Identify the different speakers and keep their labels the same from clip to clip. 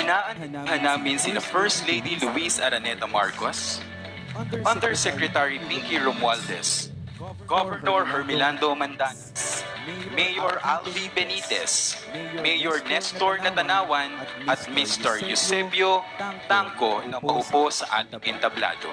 Speaker 1: Inaanhan namin sina First Lady Luis Araneta Marcos, Undersecretary Pinky Romualdez, Governor Hermelando Mandanas, Mayor Alvi Benitez, Mayor Nestor Natanawan at Mr. Eusebio Tangco na maupo sa ating entablado.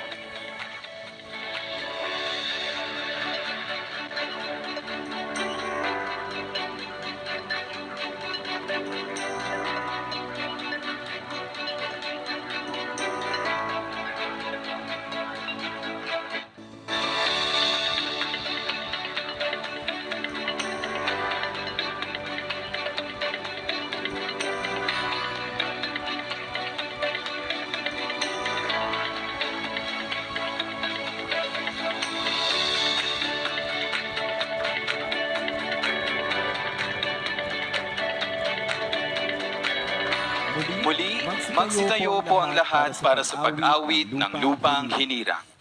Speaker 1: Magsitayo po ang lahat para sa pag-awit ng lupang hinirang.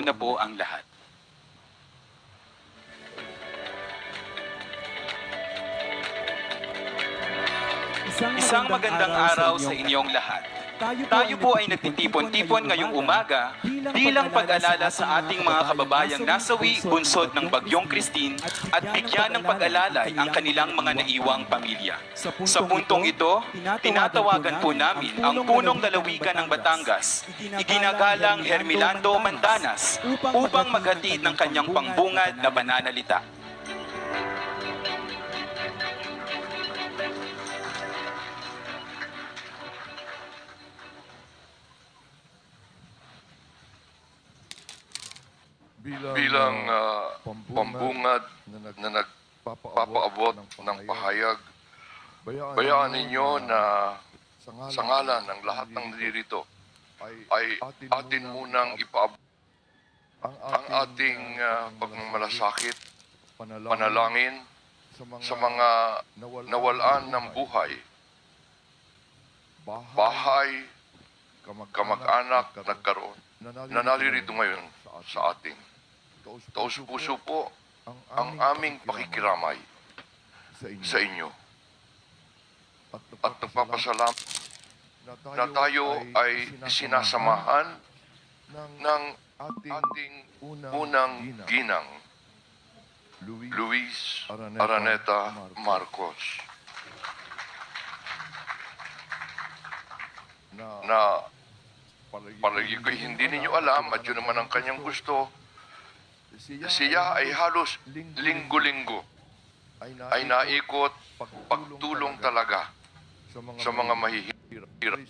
Speaker 1: Magsiupo na po ang lahat. Isang magandang araw sa inyong lahat. Tayo po ay nagtitipon-tipon ngayong umaga bilang pag-alala sa ating mga kababayang nasawi bunsod ng Bagyong Christine at bigyan ng pag-alalay ang kanilang mga naiwang pamilya. Sa puntong ito, tinatawagan po namin ang punong lalawigan ng Batangas, iginagalang Hermelando Mandanas, upang maghatid ng kanyang pangbungad na pananalita.
Speaker 2: Bilang,
Speaker 3: bilang
Speaker 2: ah,
Speaker 3: pambungad na nagpapaabot ng pahayag. Bayaan ninyo na sa ngalan ng lahat ng naririto ay atin munang ipaabot ang ating ah, pagmamalasakit, panalangin sa mga nawalaan ng buhay, bahay, kamag-anak nagkaroon na naririto ngayon sa ating. Taos puso po ang aming pakikiramay sa inyo. at nagpapasalamat na tayo ay sinasamahan ng ating unang ginang, Luis Araneta Marcos, na palagi ko hindi ninyo alam at yun naman ang kanyang gusto, siya ay halos linggo-linggo ay naikot pagtulong talaga sa mga mahihirap.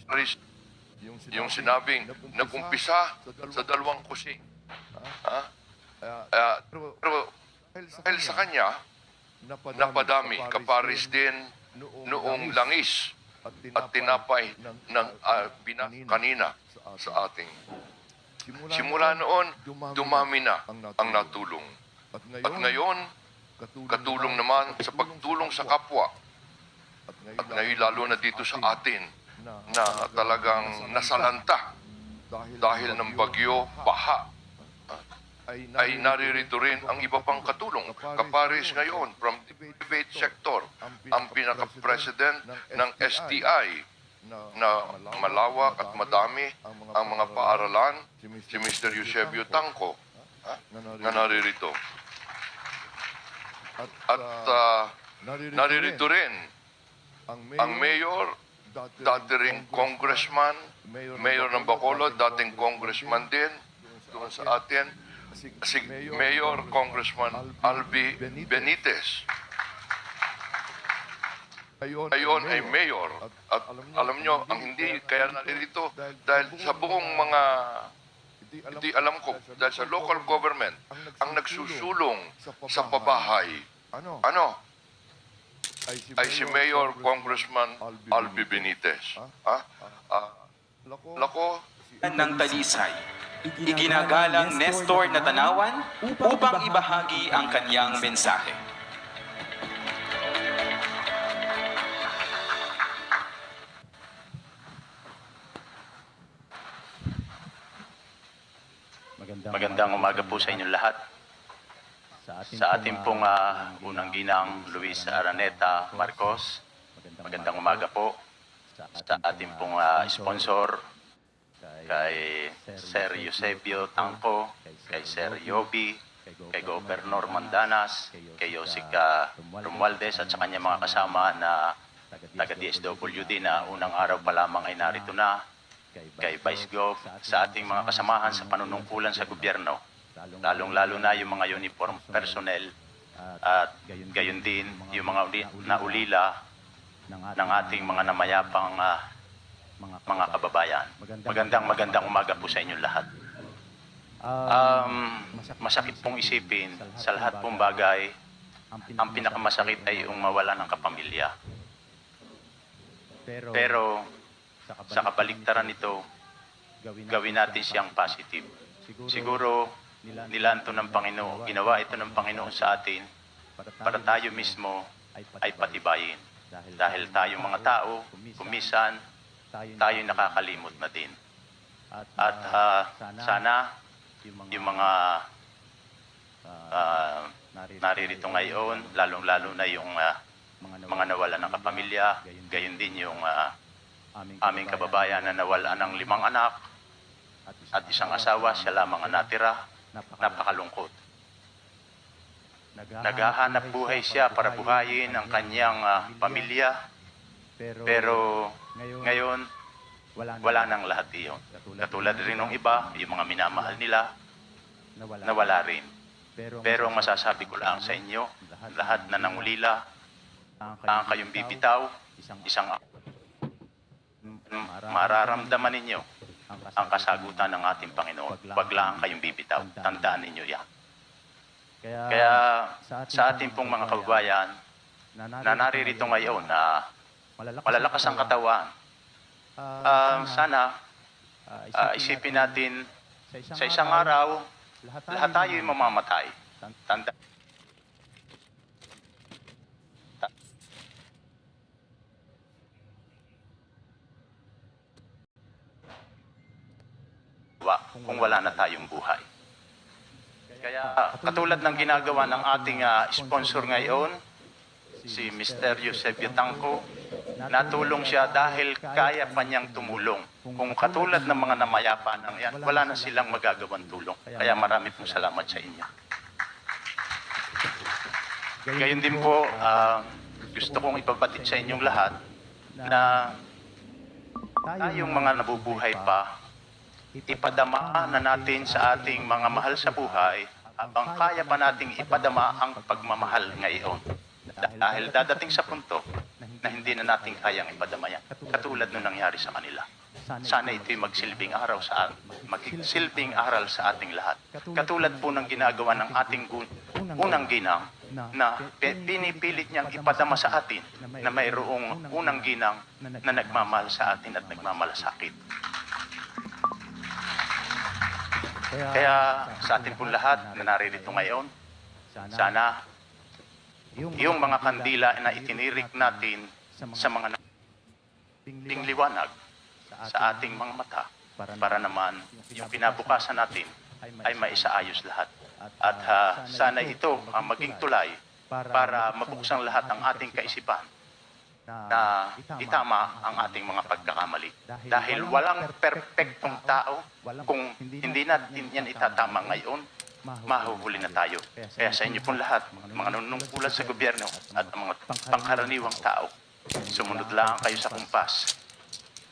Speaker 3: Yung sinabing nagumpisa sa dalawang kusing. Ha? Ah, pero dahil sa kanya, napadami kaparis din noong langis at tinapay ng bina kanina sa ating. Simula noon, dumami na ang natulong. At ngayon, katulong naman sa pagtulong sa kapwa. At ngayon lalo na dito sa atin na talagang nasalanta dahil ng bagyo, baha. ay naririto rin ang iba pang katulong. Kapares ngayon from debate sector, ang pinaka-president ng STI na malawak at madami ang mga paaralan, si Mr. Eusebio Tangco, ha, na naririto. At ah, naririto rin ang mayor, dati ring congressman, mayor ng Bacolod, dating congressman din doon sa atin, si Mayor Congressman Albi Benitez. Ngayon ay mayor. At alam nyo, ang hindi kaya naririto dahil sa buong mga hindi alam ko, dahil sa local government, ang nagsusulong sa pabahay, ano? Ay si Mayor Congressman Albi Benitez. Ha? Ah, lako,
Speaker 1: ng Talisay. Iginagalang Nestor na tanawan upang ibahagi ang kanyang mensahe.
Speaker 2: Magandang umaga po sa inyong lahat. Sa ating pong ah, unang ginang Luis Araneta Marcos, magandang umaga po. Sa ating pong ah, sponsor, kay Sir Eusebio Tangco, kay Sir Yobi, kay Governor Mandanas, kay Yosica Romualdez at sa kanyang mga kasama na taga DSWD na unang araw pa lamang ay narito na kay Vice Gov sa ating mga kasamahan sa panunungkulan sa gobyerno, lalong-lalo na yung mga uniform personnel at gayon din yung mga uli, naulila ng ating mga namayapang ah, mga kababayan. Magandang magandang umaga po sa inyong lahat. Um, masakit pong isipin sa lahat pong bagay, ang pinakamasakit ay yung mawala ng kapamilya. Pero sa kabaliktaran nito, gawin natin siyang positive. Siguro, nilaan to ng Panginoon, ginawa ito ng Panginoon sa atin para tayo mismo ay patibayin. Dahil tayo mga tao, kumisan, tayo nakakalimot na din. At ah, sana yung mga ah, naririto ngayon, lalong-lalo na yung ah, mga nawala ng kapamilya, gayon din yung ah, aming kababayan. na nawala ng limang anak at isang asawa, siya lamang ang natira, napakalungkot. Naghahanap buhay siya para buhayin ang kanyang ah, pamilya, pero ngayon, wala nang lahat. iyon. Katulad rin ng iba, yung mga minamahal nila, nawala rin. Pero ang masasabi ko lang sa inyo, lahat na nangulila, ang kayong bibitaw, isang mararamdaman ninyo ang kasagutan ng ating Panginoon. Wag lang kayong bibitaw. Tandaan ninyo yan. Kaya sa ating pong mga kababayan na naririto ngayon na malalakas ang katawan, ah, sana ah, isipin natin sa isang araw, lahat tayo ay mamamatay. Tanda. Wa- kung wala na tayong buhay. Kaya katulad ng ginagawa ng ating ah, sponsor ngayon, si Mr. Eusebio Tangco, natulong siya dahil kaya pa niyang tumulong. Kung katulad ng mga namayapa ng yan, wala na silang magagawang tulong. Kaya marami pong salamat sa inyo. Gayon din po, ah, gusto kong ipabatid sa inyong lahat na tayong mga nabubuhay pa, ipadama na natin sa ating mga mahal sa buhay habang kaya pa nating ipadama ang pagmamahal ngayon. Dahil dadating sa punto na hindi na natin kayang ipadama yan. Katulad nung nangyari sa kanila. Sana ito'y magsilbing araw sa magsilbing aral sa ating lahat. Katulad po ng ginagawa ng ating unang ginang na pi- pinipilit niyang ipadama sa atin na mayroong unang ginang na nagmamahal sa atin at nagmamalasakit. Kaya sa ating pong lahat na naririto ngayon, sana yung mga kandila na itinirik natin sa mga ting liwanag sa ating mga mata para naman yung pinabukasan natin ay maisaayos lahat. At ah, sana ito ang maging tulay para mabuksan lahat ng ating kaisipan na itama ang ating mga pagkakamali. Dahil walang perpektong tao, kung hindi natin yan itatama ngayon, mahuhuli na tayo. Kaya sa inyo pong lahat, mga nanunungkulan sa gobyerno at ang mga pangkaraniwang tao, sumunod lang kayo sa kumpas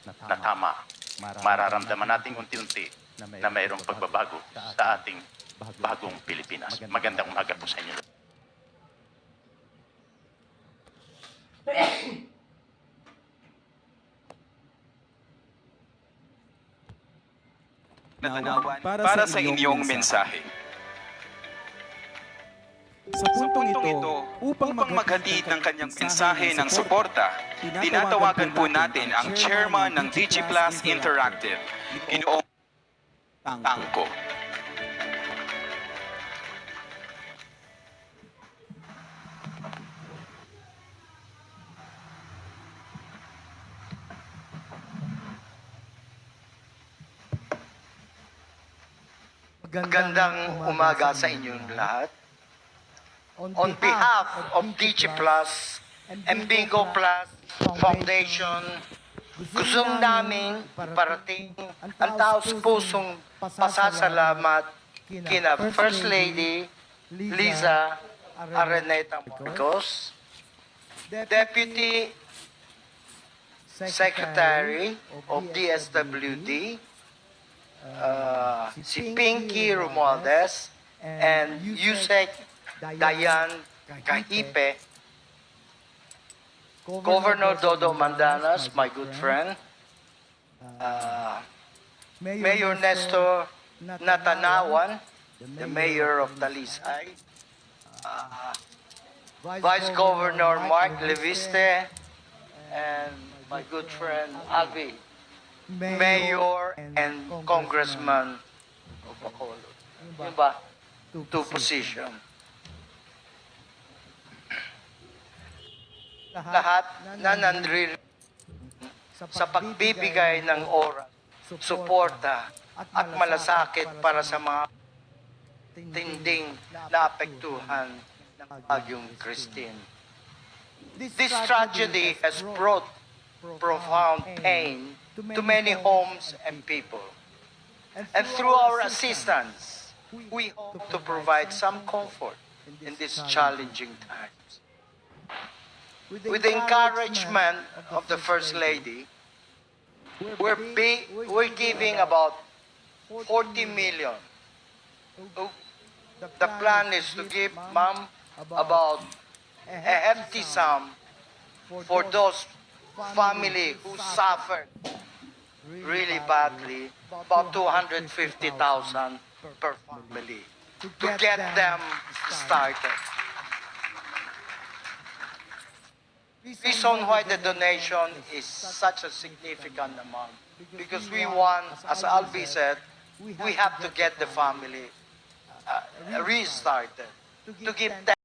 Speaker 2: na tama. Mararamdaman natin unti-unti na mayroong pagbabago sa ating bagong Pilipinas. Magandang umaga po sa inyo.
Speaker 1: Nanawan para sa inyong mensahe.
Speaker 4: Sa
Speaker 1: Sa puntong ito, upang maghatid ng kanyang mensahe ng suporta, tinatawagan po natin ang chairman ng DigiPlus Interactive, Ginoong Tangko.
Speaker 5: Magandang umaga sa inyong lahat. On behalf of DG Plus and Bingo Plus Foundation, gusto namin parating ang taos pusong pasasalamat kina First Lady Liza Araneta Marcos, Deputy Secretary of DSWD, uh, si Pinky Romualdez, and Yusek Dayan Kahipe, Governor Dodo Mandanas, my good friend, uh, Mayor Nestor Natanawan, the Mayor of Talisay, uh, Vice Governor Mark Leviste, and my good friend Alvi, Mayor and Congressman of Bacolod. Yun ba? Two position. Lahat na nandri sa pagbibigay ng oras, suporta at malasakit para sa mga tinding naapektuhan ng bagyong Christine. This tragedy has brought profound pain to many homes and people. And through our assistance, we hope to provide some comfort in these challenging times. With the encouragement of the First Lady, we're, be, we're giving about 40 million. Oh, the plan is to give Mom about a hefty sum for those family who suffered really badly, about 250,000 per family, to get them started. Reason why the donation is such a significant amount, because we want, as Albi said, we have to get the family uh, restarted, to give them